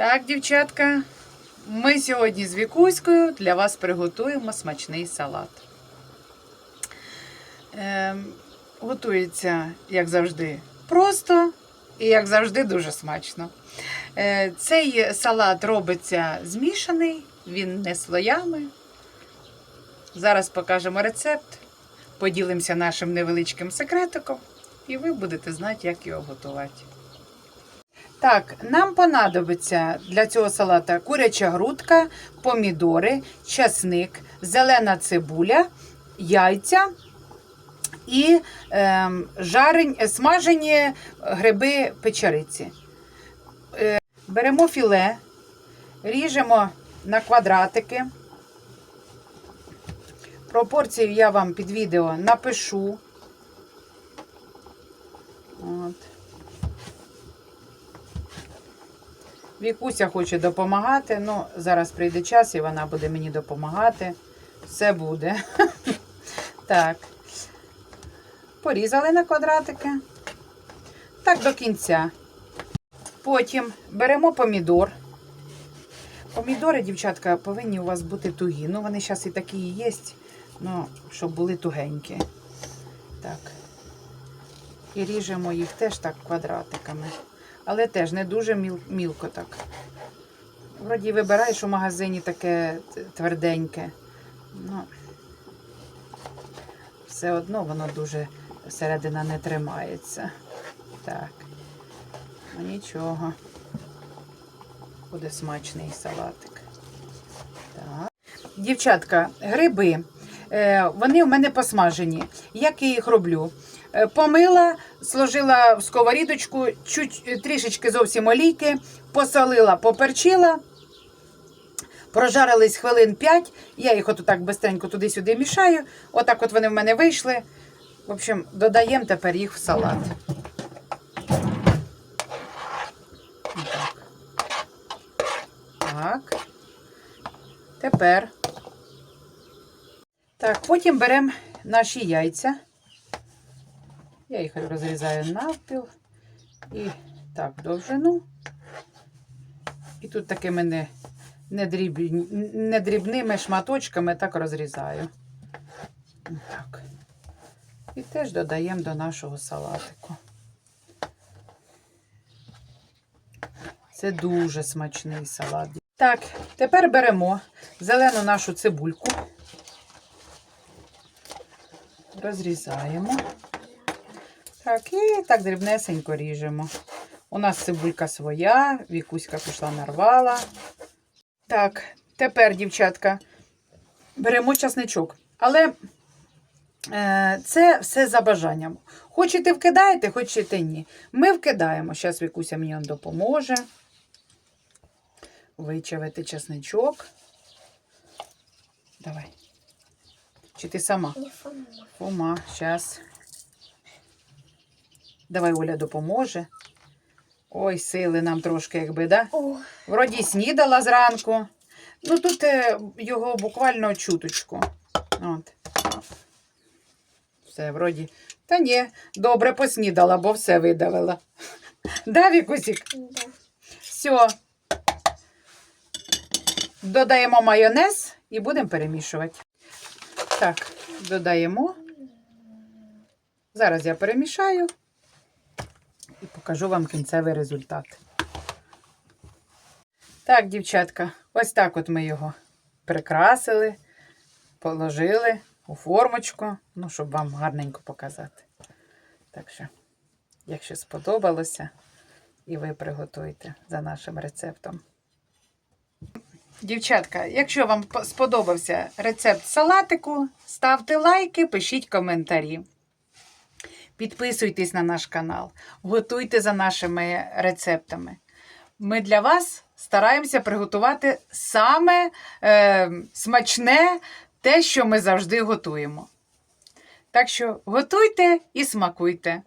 Так, дівчатка, ми сьогодні з Вікуською для вас приготуємо смачний салат. Ем, готується, як завжди, просто і, як завжди, дуже смачно. Е, цей салат робиться змішаний, він не слоями. Зараз покажемо рецепт, поділимося нашим невеличким секретиком, і ви будете знати, як його готувати. Так, нам понадобиться для цього салата куряча грудка, помідори, часник, зелена цибуля, яйця і е, жарень, смажені гриби печериці. Е, беремо філе, ріжемо на квадратики. Пропорцію я вам під відео напишу. От. Вікуся хоче допомагати. Ну, зараз прийде час і вона буде мені допомагати. Все буде. Так. Порізали на квадратики. Так до кінця. Потім беремо помідор. Помідори, дівчатка, повинні у вас бути тугі. Ну, вони зараз і такі і є, ну, щоб були тугенькі. Так. І ріжемо їх теж так квадратиками. Але теж не дуже міл, мілко так. Вроді вибираєш у магазині таке тверденьке. Ну, все одно воно дуже середина не тримається. Так. Ну нічого. Буде смачний салатик. Так. Дівчатка, гриби. Е, вони в мене посмажені. Як я їх роблю? Е, Помила, сложила в сковорідочку, чуть е, трішечки зовсім олійки, посолила, поперчила. Прожарились хвилин 5. Я їх от так бистренько туди-сюди мішаю. Отак от вони в мене вийшли. В общем, додаємо тепер їх в салат. Отак. Так. Тепер. Так, потім беремо наші яйця. Я їх розрізаю навпіл. І так, довжину. І тут такими не, не, дрібні, не дрібними шматочками так розрізаю. Так. І теж додаємо до нашого салатику. Це дуже смачний салат. Так, тепер беремо зелену нашу цибульку, розрізаємо. Так, і так дрібнесенько ріжемо. У нас цибулька своя, вікуська пішла нарвала. Так, тепер, дівчатка, беремо часничок. Але е, це все за бажанням. Хочете вкидаєте, хочете ні. Ми вкидаємо. Зараз Вікуся мені он допоможе. Вичавити часничок. Давай. Чи ти сама? Не фома. Фома, зараз. Давай Оля допоможе. Ой, сили нам трошки, якби, да? О, Вроді снідала зранку. Ну тут е, його буквально чуточку. От. Все, вроді. Та ні, добре поснідала, бо все видавила. Да, Вікусік? да. Все. Додаємо майонез і будемо перемішувати. Так, додаємо. Зараз я перемішаю і покажу вам кінцевий результат. Так, дівчатка, ось так от ми його прикрасили, положили у формочку, ну, щоб вам гарненько показати. Так що, якщо сподобалося, і ви приготуйте за нашим рецептом. Дівчатка, якщо вам сподобався рецепт салатику, ставте лайки, пишіть коментарі. Підписуйтесь на наш канал, готуйте за нашими рецептами. Ми для вас стараємося приготувати саме е, смачне те, що ми завжди готуємо. Так що готуйте і смакуйте.